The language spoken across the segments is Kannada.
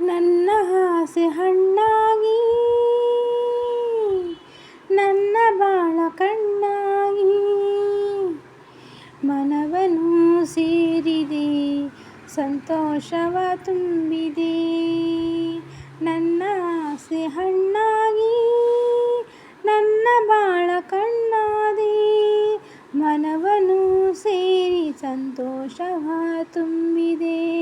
ನನ್ನ ಆಸೆ ಹಣ್ಣಾಗಿ, ನನ್ನ ಬಾಳ ಕಣ್ಣಾಗಿ, ಮನವನು ಸೇರಿದೆ, ಸಂತೋಷವ ತುಂಬಿದೆ. ನನ್ನ ಆಸೆ ಹಣ್ಣಾಗಿ, ನನ್ನ ಬಾಳ ಕಣ್ಣಾದಿ, ಮನವನು ಸೇರಿ ಸಂತೋಷವ ತುಂಬಿದೆ.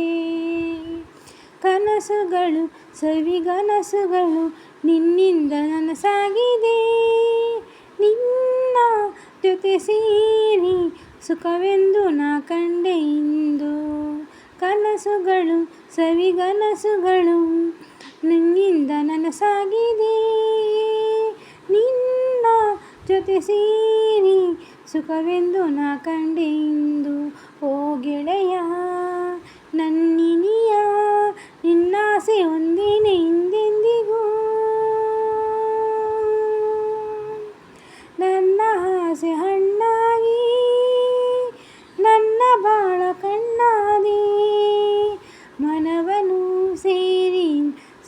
ಕನಸುಗಳು ಸವಿಗನಸುಗಳು ನಿನ್ನಿಂದ ನನಸಾಗಿದೆ. ನಿನ್ನ ಜೊತೆ ಸೇರಿ ಸುಖವೆಂದು ನಾ ಕಂಡೆ ಇಂದು. ಕನಸುಗಳು ಸವಿಗನಸುಗಳು ನಿನ್ನಿಂದ ನನಸಾಗಿದೆ. ನಿನ್ನ ಜೊತೆ ಸೇರಿ ಸುಖವೆಂದು ನಾ ಕಂಡೆ ಇಂದು. ಓ ಗೆಳೆಯ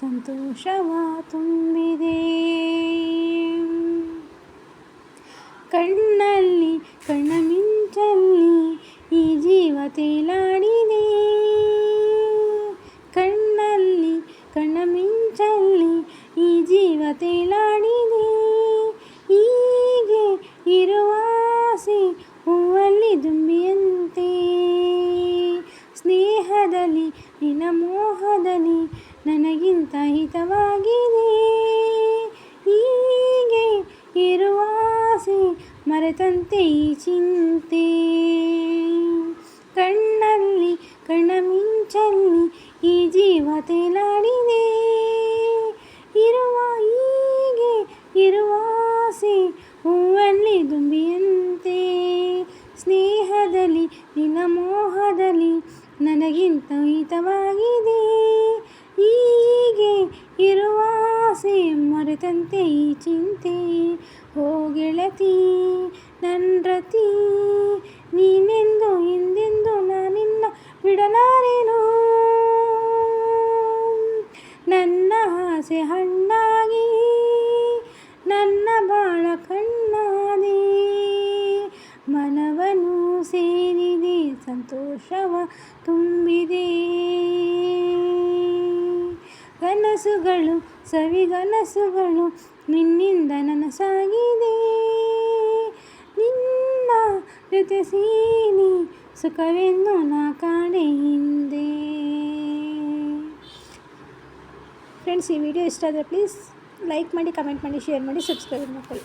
ಸಂತೋಷವ ತುಂಬಿದೆ. ಕಣ್ಣಲ್ಲಿ ಕಣ್ಣ ಮಿಂಚಲ್ಲಿ ಈ ಜೀವ ತೇಲಾಡಿದೆ. ಕಣ್ಣಲ್ಲಿ ಕಣ್ಣ ಮಿಂಚಲ್ಲಿ ಈ ಜೀವ ತೇಲಾಡಿದೆ. ಹೀಗೆ ಇರುವಾಸಿ ಹೂವಲ್ಲಿ ದುಂಬಿಯಂತೆ. ಸ್ನೇಹದಲ್ಲಿ, ನಿನ್ನ ಮೋಹದಲ್ಲಿ ನನಗಿಂತ ಹಿತವಾಗಿದೆ. ಹೀಗೆ ಇರುವಾಸೆ ಮರೆತಂತೆ ಈ ಚಿಂತೆ. ಕಣ್ಣಲ್ಲಿ ಕಣ್ಣ ಮಿಂಚಲ್ಲಿ ಈ ಜೀವ ತೇಲಾಡಿದೆ. ಇರುವ, ಹೀಗೆ ಇರುವಾಸೆ ಹೂವಲ್ಲಿ ದುಂಬಿಯಂತೆ. ಸ್ನೇಹದಲ್ಲಿ, ನಿನ್ನ ಮೋಹದಲ್ಲಿ ನನಗಿಂತ ಹಿತವಾಗಿದೆ. ಹೀಗೆ ಇರುವ ಆಸೆ ಮರೆತಂತೆ ಈ ಚಿಂತೆ. ಓ ಗೆಳತಿ ನನ್ರತಿ ನೀನೆಂದು ಹಿಂದೆಂದು ನಾನಿನ್ನ ಬಿಡಲಾರೆನು? ನನ್ನ ಆಸೆ ಹಣ್ಣಾಗಿ, ನನ್ನ ಬಾಳ ಕಣ್ಣಾದೆ. ಮನವನು ಸೇರಿದೆ, ಸಂತೋಷವ ತುಂಬಿದೆ. ಕನಸುಗಳು ಸವಿಗನಸುಗಳು ನಿನ್ನಿಂದ ನನಸಾಗಿದೆ. ನಿನ್ನ ಜೊತೆ ಸೀನಿ ಸುಖವೆಂದು ನಾ ಕಾಣೆ ಹಿಂದೆ. ಫ್ರೆಂಡ್ಸ್ ಈ ವಿಡಿಯೋ ಇಷ್ಟ ಆದರೆ ಪ್ಲೀಸ್ ಲೈಕ್ ಮಾಡಿ ಕಮೆಂಟ್ ಮಾಡಿ ಶೇರ್ ಮಾಡಿ ಸಬ್ಸ್ಕ್ರೈಬ್ ಮಾಡ್ಕೊಳ್ಳಿ.